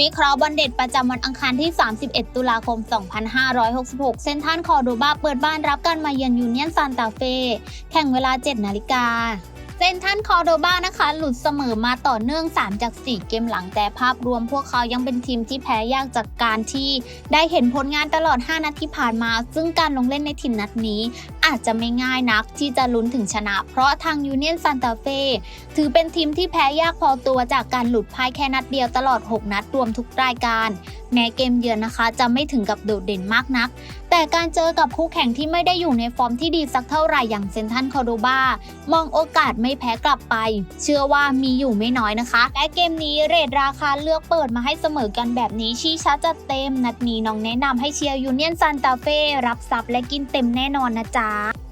วิเคราะห์บอลเด็ดประจำวันอังคารที่ 31 ตุลาคม 2566 เซนทันคอร์โดบาเปิดบ้านรับการมาเยือนยูเนียนซานตาเฟแข่งเวลา 7 นาฬิกา เซนทันคอร์โดบานะคะ หลุดเสมอมาต่อเนื่อง 3 จาก 4 เกมหลังแต่ภาพรวมพวกเขายังเป็นทีมที่แพ้ยากจากการที่ได้เห็นผลงานตลอด 5 นัดที่ผ่านมา ซึ่งการลงเล่นในถิ่นนัดนี้ อาจจะไม่ง่ายนักที่จะลุ้นถึงชนะ เพราะทางยูเนียนซานตาเฟถือเป็นทีมที่แพ้ยากพอตัวจากการหลุดพ่ายแค่นัดเดียวตลอด 6 นัดรวมทุกรายการ แม้เกมเยือนนะคะ จะไม่ถึงกับโดดเด่นมากนัก แต่การเจอกับคู่แข่งที่ไม่ได้อยู่ในฟอร์มที่ดีสักเท่าไหร่อย่างเซนทันคอร์โดบามองโอกาสไม่แพ้กลับไป เชื่อว่ามีอยู่ไม่น้อยนะคะ และเกมนี้เรทราคาเลือกเปิดมาให้เสมอกันแบบนี้ชี้ชัดจัดเต็ม นัดนี้น้องแนะนำให้เชียร์ยูเนียนซานตาเฟ่รับซับและกินเต็มแน่นอนนะจ๊ะ